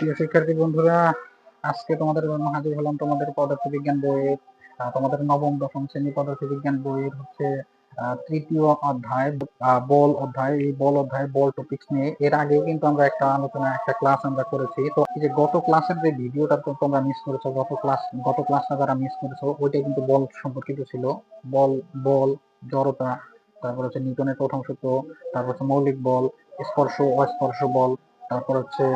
প্রিয় শিক্ষার্থী বন্ধুরা, আজকে তোমাদের জন্য হাজির হলাম তোমাদের পদার্থবিজ্ঞান বইয়ের তোমাদের নবম, দশম শ্রেণি পদার্থবিজ্ঞান বইয়ের হচ্ছে তৃতীয় অধ্যায় বল অধ্যায়। এই বল অধ্যায়, বল টপিক্স নিয়ে। এর আগে কিন্তু আমরা একটা আলোচনা, একটা ক্লাস আমরা করেছি। তো এই যে গত ক্লাসের যে ভিডিওটা তো তোমরা মিস করেছ, গত ক্লাস গত ক্লাসটা যারা মিস করেছ ওইটা কিন্তু বল সম্পর্কিত ছিল। বল বল, জড়তা, তারপর হচ্ছে নিউটনের প্রথম সূত্র, তারপর হচ্ছে মৌলিক বল, স্পর্শ, অস্পর্শ বল, তারপর হচ্ছে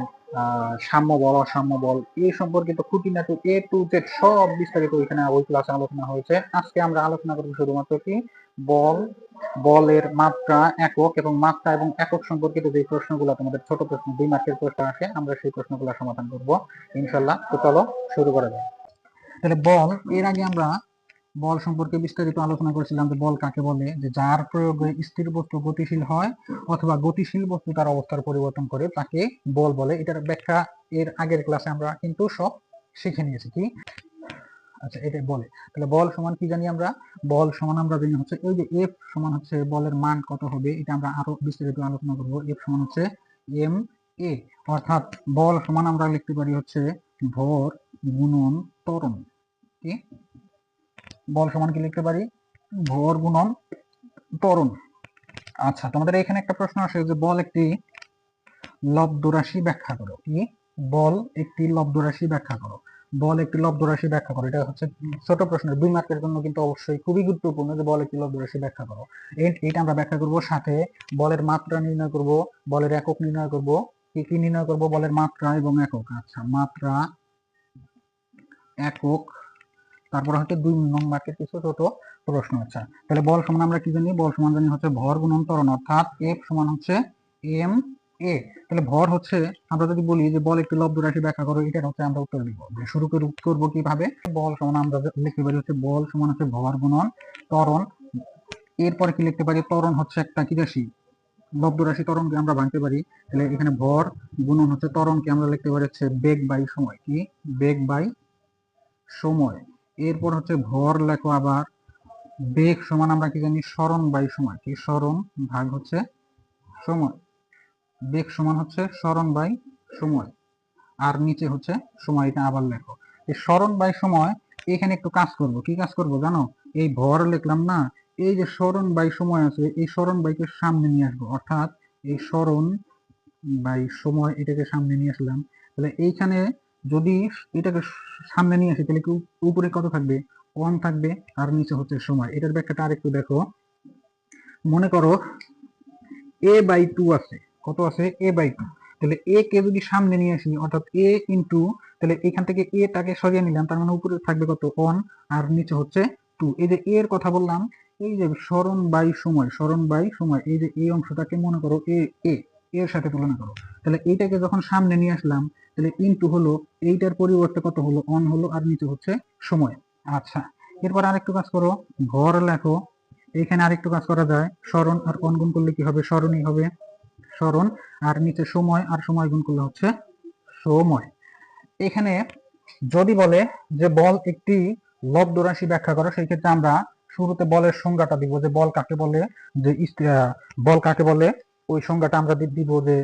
সাম্য বল, অসাম্য বল, এই সম্পর্কিত খুঁটিনাটি এ টু জেড সব বিস্তারিত ওইখানে ওই ক্লাসে আলোচনা হয়েছে। আজকে আমরা আলোচনা করব শুধুমাত্র কি বল, বলের মাত্রা একক এবং মাত্রা এবং একক সম্পর্কিত যে প্রশ্নগুলো তোমাদের ছোট প্রশ্ন, দুই মার্কের প্রশ্ন আসে, আমরা সেই প্রশ্নগুলো সমাধান করব, ইনশাল্লাহ। তো চলো শুরু করা যায় তাহলে বল, এর আগে আমরা বল সম্পর্কে বিস্তারিত আলোচনা করেছিলাম যে বল কাকে বলে, যে যার প্রয়োগে স্থির বস্তু গতিশীল হয় অথবা গতিশীল বস্তু তার অবস্থার পরিবর্তন করে তাকে বল বলে। এটার ব্যাখ্যা এর আগের ক্লাসে আমরা কিন্তু সব শিখে নিয়েছি। কি? আচ্ছা এটা বলে। তাহলে বল সমান কি জানি আমরা? বল সমান আমরা জানি হচ্ছে ওই যে এফ সমান হচ্ছে বলের মান কত হবে, এটা আমরা আরও বিস্তারিত আলোচনা করব। এফ সমান হচ্ছে এম এ অর্থাৎ বল সমান আমরা লিখতে পারি হচ্ছে ভর গুণন ত্বরণ। কি? বল সমান কি লিখতে পারি? ভর গুণন ত্বরণ। আচ্ছা তোমাদের এখানে একটা প্রশ্ন আসে যে বল একটি লব্ধ রাশি ব্যাখ্যা করো। কি? বল একটি লব্ধ রাশি ব্যাখ্যা করো। বল একটি লব্ধ রাশি ব্যাখ্যা করো। এটা হচ্ছে ছোট প্রশ্নের দুই মার্কের জন্য কিন্তু অবশ্যই খুবই গুরুত্বপূর্ণ যে বল একটি লব্ধ রাশি ব্যাখ্যা করো। এইটা আমরা ব্যাখ্যা করব সাথে বলের মাত্রা নির্ণয় করব, বলের একক নির্ণয় করব। কি কি নির্ণয় করব? বলের মাত্রা এবং একক। আচ্ছা মাত্রা, একক তারপর হচ্ছে দুই নং মার্কের কিছু ছোট প্রশ্ন আচ্ছা তাহলে বল সমান আমরা কি জানি? বল সমান জানি হচ্ছে ভর গুণন ত্বরণ, অর্থাৎ এফ সমান হচ্ছে এম এ তাহলে ভর হচ্ছে, আমরা যদি বলি যে বল একটি লব্ধ রাশি ব্যাখ্যা করো এটা হচ্ছে আমরা উত্তর দিব শুরু করে করব কীভাবে? বল সমান আমরা লিখতে পারি হচ্ছে বল সমান হচ্ছে ভর গুণন ত্বরণ। এরপরে কি লিখতে পারি? ত্বরণ হচ্ছে একটা কি রাশি? লব্ধ রাশি ত্বরণকে আমরা ভাঙতে পারি। তাহলে এখানে ভর গুণন হচ্ছে ত্বরণকে আমরা লিখতে পারি হচ্ছে বেগ বাই সময়। কি? বেগ বাই সময়। এরপর হচ্ছে ভর লেখো আবার। বেগ সমান আমরা কি জানি? স্মরণ বাই সময়। কি? স্মরণ ভাগ হচ্ছে সময়। বেগ সমান হচ্ছে স্মরণ বাই সময়। আর নিচে হচ্ছে সময়, এটা আবার লেখো। এই স্মরণ বাই সময়, এখানে একটু কাজ করব। কি কাজ করব জানো? এই ভর লিখলাম না, এই যে স্মরণ বাই সময় আছে, এই স্মরণ বাইকে সামনে নিয়ে আসব। অর্থাৎ এই স্মরণ বাই সময় এটাকে সামনে নিয়ে আসলাম। তাহলে এইখানে যদি এটাকে সামনে নিয়ে আসি, তাহলে কি উপরে কত থাকবে? ওয়ান থাকবে, আর নিচে হচ্ছে সময়। এটার ব্যাখ্যাটা আরেকটু দেখো। মনে করো এ বাই টু আছে। কত আছে? এ বাই টু তাহলে এ কে যদি সামনে নিয়ে আসি, অর্থাৎ এ ইন্টু তাহলে এখান থেকে এ টাকে সরিয়ে নিলাম, তার মানে উপরে থাকবে কত? ওয়ান আর নিচে হচ্ছে টু এই যে এর কথা বললাম, এই যে স্মরণ বাই সময়, স্মরণ বাই সময়, এই যে এই অংশটাকে মনে করো এ এ এর সাথে তুলনা করো। তাহলে এইটাকে যখন সামনে নিয়ে আসলাম, তাহলে ইনটু হলো, এইটার পরিবর্তে কত হলো? অন হলো আর নিচে হচ্ছে সময়। আচ্ছা এরপর আরেকটু কাজ করো ভর লেখো। এখানে আরেকটু কাজ করা যায়, স্মরণ আর অন গুণ করলে কি হবে? স্মরণই হবে। স্মরণ আর নিচে সময় আর সময় গুণ করলে হচ্ছে সময়। এখানে যদি বলে যে বল একটি লব্ধ রাশি ব্যাখ্যা করো, সেই ক্ষেত্রে আমরা শুরুতে বলের সংজ্ঞাটা দিব যে বল কাকে বলে, যে বল কাকে বলে? ওই সংজ্ঞাটা আমরা দিব যে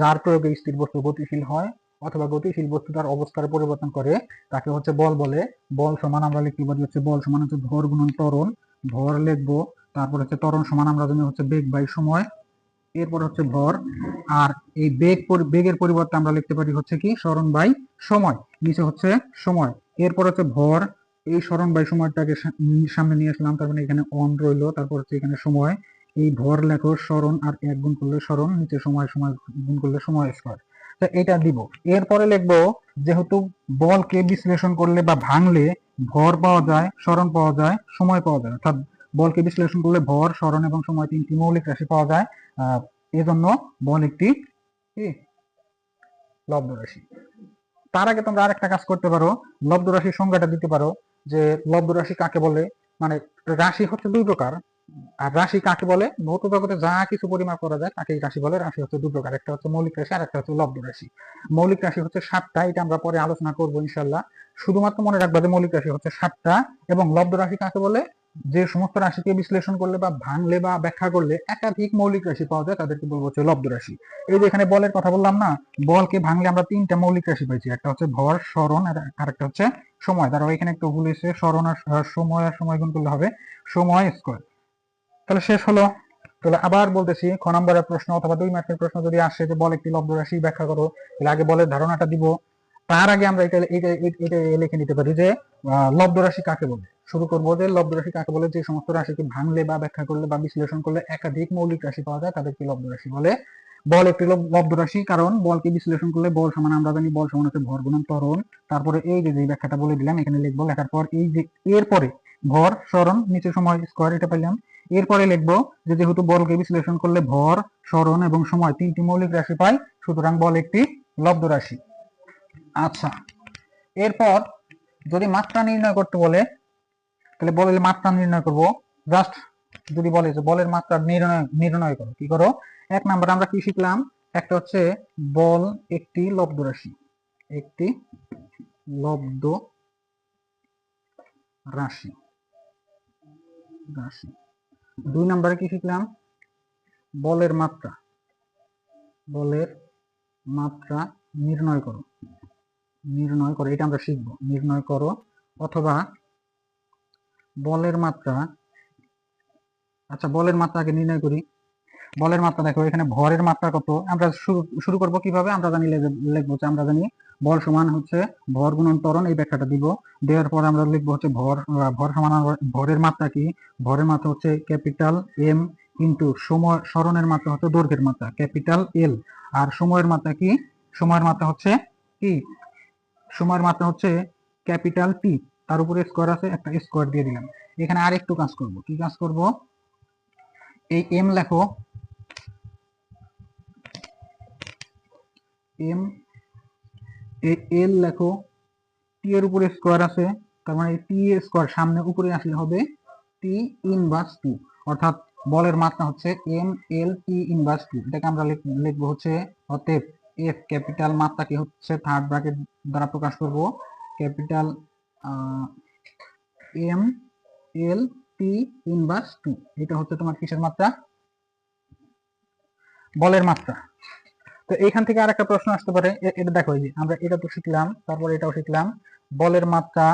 যার প্রয়োগে স্থির বস্তু গতিশীল হয় অথবা গতিশীল বস্তু তার অবস্থার পরিবর্তন করে, তাকে হচ্ছে বল বলে। বল সমান আমরা লিখতে পারি হচ্ছে বল সমান হচ্ছে ভর গুণন ত্বরণ। ভর লিখব, তারপর হচ্ছে ত্বরণ সমান আমরা জানি হচ্ছে বেগ বাই সময়। এরপর হচ্ছে ভর, আর এই বেগ বেগের পরিবর্তে আমরা লিখতে পারি হচ্ছে কি? স্মরণ বাই সময়, নিচে হচ্ছে সময়। এরপর হচ্ছে ভর, এই স্মরণ বাই সময়টাকে সামনে নিয়ে আসলাম, তার মানে এখানে অন রইল, তারপর হচ্ছে এখানে সময়। এই ভর লেখো, স্মরণ আর এক গুণ করলে স্মরণ, নিচে সময় সময়, গুণ করলে সময়, স্কোয়ার। তো এটা দিব। এরপরে লিখব, যেহেতু বলকে বিশ্লেষণ করলে বা ভাঙলে ভর পাওয়া যায়, স্মরণ পাওয়া যায়, সময় পাওয়া যায়। অর্থাৎ বলকে বিশ্লেষণ করলে ভর, স্মরণ এবং সময় তিনটি মৌলিক রাশি পাওয়া যায়। আহ, এজন্য বল একটি লব্ধ রাশি। তার আগে তোমরা আরেকটা কাজ করতে পারো। লব্ধ রাশির সংজ্ঞাটা দিতে পারো যে লব্ধ রাশি কাকে বলে? মানে রাশি হচ্ছে দুই প্রকার। আর রাশি কাকে বলে? ভৌত জগতে যা কিছু পরিমাপ করা যায় তাকে রাশি বলে। রাশি হচ্ছে দুই প্রকার। একটা হচ্ছে মৌলিক রাশি আর একটা হচ্ছে লব্ধ রাশি। মৌলিক রাশি হচ্ছে সাতটা, এটা আমরা পরে আলোচনা করব ইনশাল্লাহ শুধুমাত্র মনে রাখবা যে মৌলিক রাশি হচ্ছে সাতটা এবং লব্ধ রাশি কাকে বলে? যে সমস্ত রাশিকে বিশ্লেষণ করলে বা ভাঙলে বা ব্যাখ্যা করলে একাধিক মৌলিক রাশি পাওয়া যায়, তাদেরকে বলব হচ্ছে লব্ধ রাশি। এই যে এখানে বলের কথা বললাম না, বলকে ভাঙলে আমরা তিনটা মৌলিক রাশি পাইছি। একটা হচ্ছে ভর, স্মরণ আর আরেকটা হচ্ছে সময়। তারপর এখানে একটু ভুল এসে স্মরণ আর সময় আর সময় গুণ করলে হবে সময় স্কোয়ার। তাহলে শেষ হলো। তাহলে আবার বলতেছি, খ নম্বরের প্রশ্ন অথবা দুই মার্কের প্রশ্ন যদি আসে যে বল একটি লব্ধ রাশি, ব্যাখ্যা করো। তাহলে আগে বলের ধারণাটা দিব। তার আগে আমরা এটা এটা লিখে নিতে পারি যে লব্ধ রাশি কাকে বলে? শুরু করব যে লব্ধ রাশি কাকে বলে? যে সমস্ত রাশিকে ভাঙলে বা ব্যাখ্যা করলে বা বিশ্লেষণ করলে একাধিক মৌলিক রাশি পাওয়া যায় তাদেরকে লব্ধ রাশি বলে। বল একটি লব- লব্ধ রাশি, কারণ বলকে বিশ্লেষণ করলে বল সমান, আমরা জানি বল সমান হচ্ছে ভর গুণন ত্বরণ। তারপরে এই যে ব্যাখ্যাটা বলে দিলাম, এখানে লিখব, লেখার পর এই যে, এরপরে ভর স্মরণ, নিচে সময় স্কোয়ার এটা পেলাম এরপরে লিখব, যে যেহেতু বলকে বিশ্লেষণ করলে ভর, স্মরণ এবং সময় তিনটি মৌলিক রাশি পাই, সুতরাং বল একটি লব্ধ রাশি। আচ্ছা এরপর যদি মাত্রা নির্ণয় করতে বলে, তাহলে বলের মাত্রা নির্ণয় করব। জাস্ট যদি বলে যে বলের মাত্রা নির্ণয় নির্ণয় করো, কি করো? এক নাম্বার আমরা কি শিখলাম? একটা হচ্ছে বল একটি লব্ধ রাশি। একটি লব্ধ রাশি। রাশি দুই নম্বরে কি শিখলাম? বলের মাত্রা। বলের মাত্রা নির্ণয় করো। নির্ণয় করো, এটা আমরা শিখব। নির্ণয় করো অথবা বলের মাত্রা আচ্ছা বলের মাত্রা আগে নির্ণয় করি। বলের মাত্রা দেখো, এখানে ভরের মাত্রা কত? আমরা শুরু শুরু করব কীভাবে? আমরা জানি লিখব যে আমরা জানি বল সমান হচ্ছে ভর গুণন ত্বরণ, এই ব্যাখ্যাটা দিব। দেওয়ার পর আমরা লিখব হচ্ছে ভর ভর সমান ভরের মাত্রা কি? ভরের মাত্রা হচ্ছে ক্যাপিটাল এম কিন্তু সময়, স্মরণের মাত্রা হচ্ছে দৈর্ঘ্যের মাত্রা, ক্যাপিটাল এল। আর সময়ের মাত্রা কি? সময়ের মাত্রা হচ্ছে কি? সময়ের মাত্রা হচ্ছে ক্যাপিটাল টি তার উপরে স্কোয়ার আছে, একটা স্কোয়ার দিয়ে দিলাম। এখানে আর একটু কাজ করব। কি কাজ করব? এই এম লেখো। এম এল লেখো, টি এর উপরে স্কোয়ার আছে, তার মানে টি স্কোয়ার সামনে উপরে আসলে হবে টি ইনভার্স টু, অর্থাৎ বলের মাত্রা হচ্ছে M, L, T inverse two, এটাকে আমরা লিখ- লিখব হচ্ছে অতএব এফ ক্যাপিটাল মাত্রাকে হচ্ছে থার্ড ব্র্যাকেট দ্বারা প্রকাশ করব, capital M, L, T inverse two, এটা হচ্ছে তোমার কিসের মাত্রা? বলের মাত্রা। তো এইখান থেকে আরেকটা প্রশ্ন আসতে পারে। এটা দেখো যে, আমরা এটা তো শিখলাম, তারপর এটাও শিখলাম। বলের মাত্রা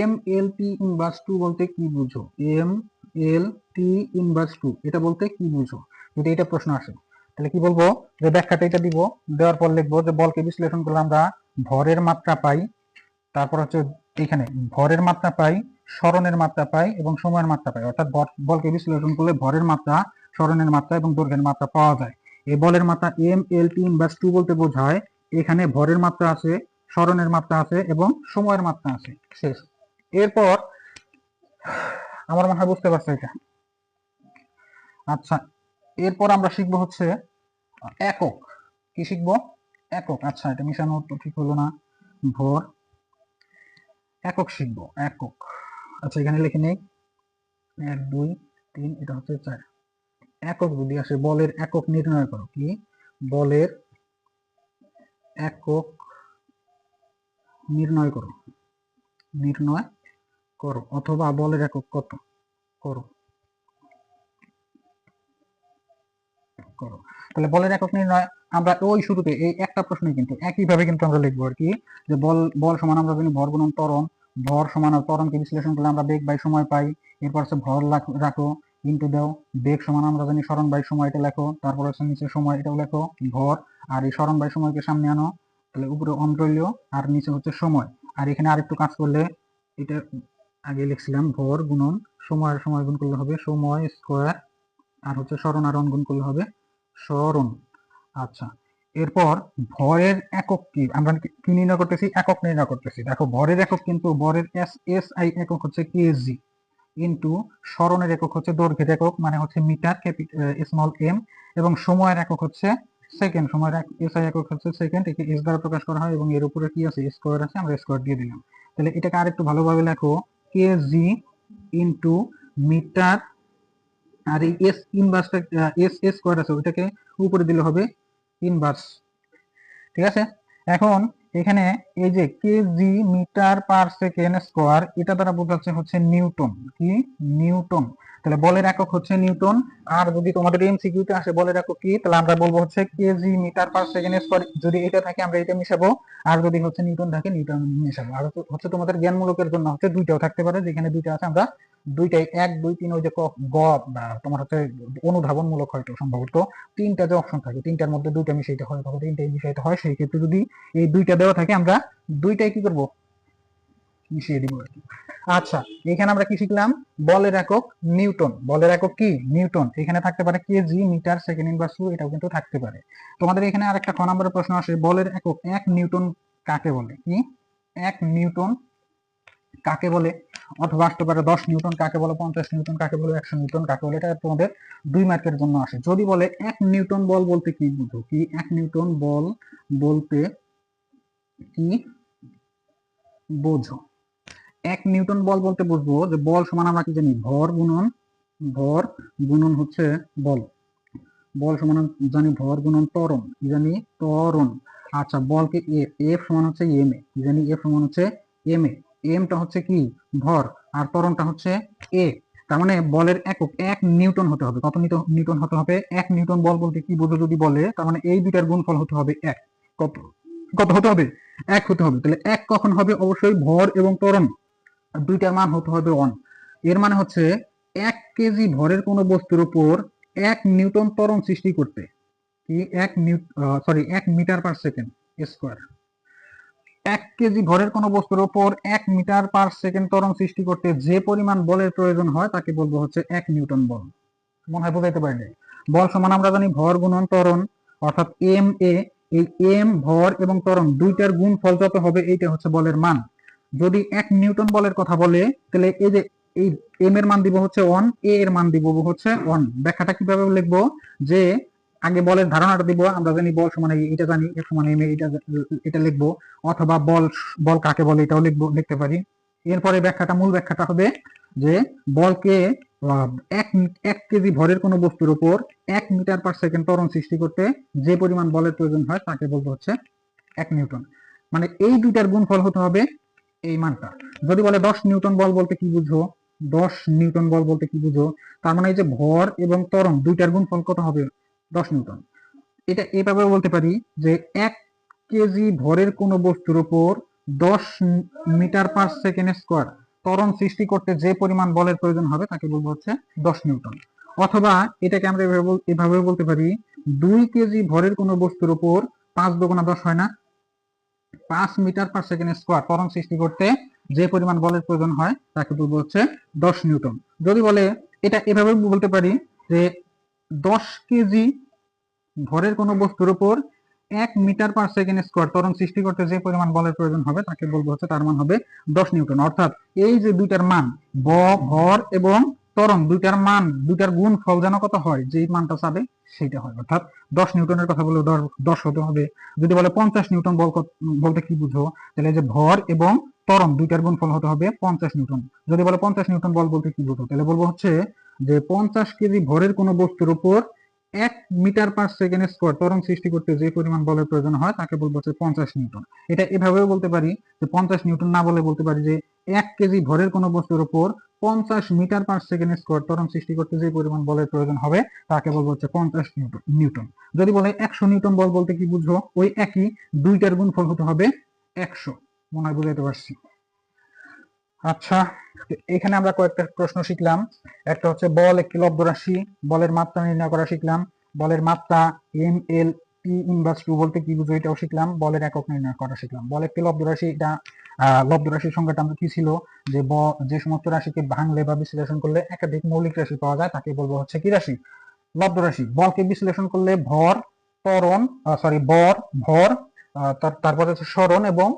M L T inverse two বলতে কি বুঝো? M L T inverse two এটা বলতে কি বুঝো? যদি এটা প্রশ্ন আসে, তাহলে কি বলব? যে ব্যাখ্যাটা এটা দিব, দেওয়ার পর লিখব যে বলকে বিশ্লেষণ করলে আমরা ভরের মাত্রা পাই, তারপর হচ্ছে এখানে ভরের মাত্রা পাই, স্মরণের মাত্রা পাই এবং সময়ের মাত্রা পাই। অর্থাৎ বলকে বিশ্লেষণ করলে ভরের মাত্রা, স্মরণের মাত্রা এবং দৈর্ঘ্যের মাত্রা পাওয়া যায়। এই বলের মাত্রা M L T inverse two বলতে বোঝায়। এখানে ভরের মাত্রা আছে, স্মরণের মাত্রা আছে এবং সময়ের মাত্রা আছে। শেষ। এরপর, আমার মনে হয় বুঝতে পারছ এটা। আচ্ছা এরপর আমরা শিখব হচ্ছে একক। কি শিখব? একক। আচ্ছা এটা মিশানো তো ঠিক হলো না। ভর। একক শিখব, একক। আচ্ছা এখানে লিখে নেই। এক, দুই, তিন, এটা হচ্ছে চার। একক যদি আসে, বলের একক নির্ণয় করো কি? বলের একক নির্ণয় করো। নির্ণয় করো, অথবা বলের একক কত? করো। করো। তাহলে বলের একক নির্ণয় আমরা ওই শুরুতে, এই একটা প্রশ্নে কিন্তু একইভাবে কিন্তু আমরা লিখব আর কি, যে বল বল সমান আমরা জানি ভর গুণন ত্বরণ, ভর সমান আর ত্বরণকে বিশ্লেষণ করলে আমরা বেগ বাই সময় পাই, এরপর হচ্ছে ভর রাখো ইন্টু দাও বেগ সমান আমরা জানি স্মরণ বাই সময় এটা লেখো, তারপর হচ্ছে নিচে সময় এটাও লেখো ভর আর এই স্মরণ বাই সময়কে সামনে আনো, তাহলে উপরে অন্ত্রলীয় আর নিচে হচ্ছে সময়। আর এখানে আরেকটু কাজ করলে, এটা আগে লিখছিলাম ভর গুণন, সময় আর সময় গুণ করলে হবে সময় স্কোয়ার আর হচ্ছে স্মরণ আর অন গুণ করলে হবে স্মরণ আচ্ছা এরপর ভরের একক কি? আমরা কি নির্ণয় করতেছি? একক নির্ণয় করতেছি। দেখো, ভরের একক কিন্তু, ভরের এস এস আই একক হচ্ছে কেজি ইন্টু স্মরণের একক হচ্ছে দৈর্ঘ্যের একক মানে হচ্ছে মিটার স্মল এম এবং সময়ের একক হচ্ছে সেকেন্ড সময়ের এস আই একক হচ্ছে সেকেন্ড একে এস দ্বারা প্রকাশ করা হয়, এবং এর উপরে কি আছে? স্কোয়ার আছে, আমরা স্কোয়ার দিয়ে দিলাম। তাহলে এটাকে আরেকটু ভালোভাবে লেখো কেজি ইন্টু মিটার, আর এই এস ইনভার্সটা এস এস স্কোয়ার আছে, ওইটাকে উপরে দিলে হবে ইনভার্স ঠিক আছে? এখন এখানে এই যে KG meter per second square, এটা দ্বারা বোঝাচ্ছে হচ্ছে নিউটন। কি? নিউটন। তাহলে বলের একক হচ্ছে নিউটন। আর যদি তোমাদের এমসিকিউতে আসে বলের একক কি? তাহলে আমরা বলব হচ্ছে KG meter per second square. যদি এটা থাকে, আমরা এটা মিশাবো। আর যদি হচ্ছে নিউটন থাকে, নিউটন মিশাবো। আর হচ্ছে- হচ্ছে তোমাদের জ্ঞানমূলকের জন্য হচ্ছে দুইটাও থাকতে পারে। যেখানে দুইটা আছে, আমরা দুইটাই, এক, দুই, তিন, ওই যে গ, বা তোমার হচ্ছে অনুধাবনমূলক হয়তো সম্ভবত। তিনটা যে অপশন থাকে, তিনটার মধ্যে দুইটা মিশাইতে হয় তখন তিনটাই মিশাইতে হয়, সেই ক্ষেত্রে যদি এই দুইটা দেওয়া থাকে, আমরা দুইটাই কি করব? মিশিয়ে দিব আর কি। আচ্ছা এখানে আমরা কি শিখলাম? বলের একক নিউটন। বলের একক কি? নিউটন। এখানে থাকতে পারে কেজি, মিটার, সেকেন্ড ইনভার্স, এটাও কিন্তু থাকতে পারে। তোমাদের এখানে আরেকটা ক নম্বরের প্রশ্ন আসে, বলের একক এক নিউটন কাকে বলে? কি? এক নিউটন কাকে বলে? অথবা আসতে পারে দশ নিউটন, কাকে বলে পঞ্চাশ নিউটন, কাকে বলে একশো নিউটন, কাকে বলে, এটা তোমাদের দুই মার্কের জন্য আসে। যদি বলে এক নিউটন বল বলতে কি বুঝো? কি এক নিউটন বল বলতে কি বোঝো? এক নিউটন বল বলতে বুঝব যে বল সমান আমরা কি জানি? ভর গুণন ভর গুণন হচ্ছে বল। বল সমান জানি ভর গুণন ত্বরণ, কি জানি? ত্বরণ। আচ্ছা বলকে এফ এফ সমান হচ্ছে এম এ, কি জানি? এফ সমান হচ্ছে এম এ। এমটা হচ্ছে কি? ভর। আর ত্বরণটা হচ্ছে এ তার মানে বলের একক এক নিউটন হতে হবে। কত নিউটন হতে হবে? এক নিউটন বল বলতে কি বোঝো যদি বলে, তার মানে এই দুইটার গুণফল হতে হবে এক। কত কত হতে হবে? এক হতে হবে। তাহলে এক কখন হবে? অবশ্যই ভর এবং ত্বরণ। দুইটার মান হতে হবে ওয়ানের মানে হচ্ছে এক কেজি ভরের কোনো বস্তুর উপর এক নিউটন ত্বরণ সৃষ্টি করতে। কি? এক নিউ সরি এক মিটার পার সেকেন্ড স্কোয়ার এক কেজি ভরের কোনো বস্তুর উপর এক মিটার পার সেকেন্ড ত্বরণ সৃষ্টি করতে যে পরিমাণ বলের প্রয়োজন হয়, তাকে বলব হচ্ছে এক নিউটন বল। মনে হয় বোঝাইতে পারলে। বল সমান আমরা জানি ভর গুণন ত্বরণ, অর্থাৎ এম এ, এই এম ভর এবং ত্বরণ দুইটার গুণ ফল যত হবে, এইটা হচ্ছে বলের মান। যদি এক নিউটন বলের কথা বলে, তাহলে এই যে, এই এম এর মান দিব হচ্ছে ওয়ান এ এর মান দিব হচ্ছে ওয়ান ব্যাখ্যাটা কীভাবে লিখব? যে আগে বলের ধারণাটা দিব, আমরা জানি বল সমান এটা জানি এর সমান এম এটা এটা লিখব, অথবা বল বল কাকে বলে এটাও লিখব, লিখতে পারি। এরপরে ব্যাখ্যাটা, মূল ব্যাখ্যাটা হবে যে বলকে এক এক কেজি ভরের কোনো বস্তুর উপর এক মিটার পার সেকেন্ড ত্বরণ সৃষ্টি করতে যে পরিমাণ বলের প্রয়োজন হয় তাকে বলতে হচ্ছে এক নিউটন। মানে এই দুইটার গুণফল হতে হবে এই মানটা। যদি বলে দশ নিউটন বল বলতে কি বুঝো? দশ নিউটন বল বলতে কি বুঝো? তার মানে এই যে ভর এবং ত্বরণ দুইটার গুণফল কত হবে? দশ নিউটন এটা এভাবে বলতে পারি যে এক কেজি ভরের কোনো বস্তুর উপর দশ মিটার পার সেকেন্ড স্কোয়ার ত্বরণ সৃষ্টি করতে যে পরিমাণ বলের প্রয়োজন হবে তাকে বলব হচ্ছে দশ নিউটন অথবা এটাকে আমরা এভাবে বলতে পারি, দুই কেজি ভরের কোনো বস্তুর উপর পাঁচ দোকানা দশ হয় না। পাঁচ মিটার পার সেকেন্ড স্কোয়ার ত্বরণ সৃষ্টি করতে যে পরিমাণ বলের প্রয়োজন হয় তাকে বলব হচ্ছে দশ নিউটন যদি বলে এটা এভাবে বলতে পারি যে দশ কেজি ভরের কোনো বস্তুর উপর এক মিটার পার সেকেন্ড স্কোয়ার ত্বরণ সৃষ্টি করতে যে পরিমাণ বলের প্রয়োজন হবে, তাকে বলব হচ্ছে তার মান হবে দশ নিউটন। অর্থাৎ এই যে দুইটার মান, ব, ভর এবং ত্বরণ, দুইটার মান, দুইটার গুণ ফল যেন কত হয় যে মানটা চাবে সেটা হয়। অর্থাৎ দশ নিউটনের কথা বলে দশ- হতে হবে। যদি বলে পঞ্চাশ নিউটন বল বলতে কি বুঝো? তাহলে যে ভর এবং ত্বরণ, দুইটার গুণফল হতে হবে পঞ্চাশ নিউটন। যদি বলে পঞ্চাশ নিউটন বল বলতে কি বুঝো? তাহলে বলব হচ্ছে যে পঞ্চাশ কেজি ভরের কোনো বস্তুর উপর এক মিটার পার সেকেন্ড স্কোয়ার ত্বরণ সৃষ্টি করতে যে পরিমাণ বলের প্রয়োজন হয়, তাকে বলব হচ্ছে পঞ্চাশ নিউটন। এটা এভাবেও বলতে পারি যে পঞ্চাশ নিউটন না বলে বলতে পারি যে এক কেজি ভরের কোনো বস্তুর উপর পঞ্চাশ মিটার পার সেকেন্ড স্কোয়ার ত্বরণ সৃষ্টি করতে যে পরিমাণ বলের প্রয়োজন হবে, তাকে বলব হচ্ছে পঞ্চাশ নিউটন যদি বলে একশো নিউটন বল বলতে কি বুঝো ওই একই দুইটার গুণফল হতে হবে একশো। মনে হয় বুঝাইতে পারছি। আচ্ছা এখানে আমরা কয়েকটা প্রশ্ন শিখলাম। একটা হচ্ছে বল একটি লব্ধ রাশি, বলের মাত্রা নির্ণয় করা শিখলাম। বলের মাত্রা M L T inverse two বলতে কি বুঝো এটাও শিখলাম। বলের একক নির্ণয় করা শিখলাম। বল একটি লব্ধ রাশি, এটা লব্ধ রাশির সংজ্ঞাটা আমরা কি ছিল? যে ব, যে সমস্ত রাশিকে ভাঙলে বা বিশ্লেষণ করলে একাধিক মৌলিক রাশি পাওয়া যায়, তাকে বলব হচ্ছে কি রাশি? লব্ধ রাশি। বলকে বিশ্লেষণ করলে ভর, ত্বরণ সরি বর, ভর তারপরে হচ্ছে স্মরণ এবং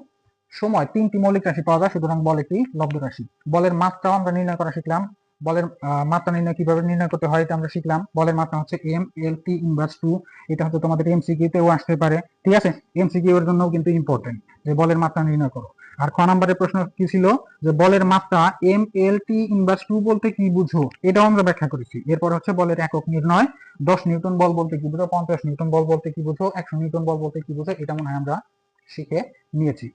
সময় তিনটি মৌলিক রাশি পাওয়া যায়, সুতরাং বল একটি লব্ধ রাশি। বলের মাত্রাও আমরা নির্ণয় করা শিখলাম। বলের মাত্রা নির্ণয় কীভাবে নির্ণয় করতে হয় এটা আমরা শিখলাম। বলের মাত্রা হচ্ছে M L T inverse two এটা হচ্ছে তোমাদের এমসিকিউ তেও আসতে পারে। ঠিক আছে? এমসিকিউ এর জন্য কিন্তু ইম্পর্টেন্ট যে বলের মাত্রা নির্ণয় করো। আর খ নম্বরের প্রশ্ন কি ছিল? যে বলের মাত্রা M L T inverse two বলতে কি বুঝো? এটাও আমরা ব্যাখ্যা করেছি। এরপর হচ্ছে বলের একক নির্ণয়। দশ নিউটন বল বলতে কি বুঝো? পঞ্চাশ নিউটন বল বলতে কি বুঝো? একশো নিউটন বল বলতে কি বুঝো? এটা মনে হয় আমরা শিখে নিয়েছি।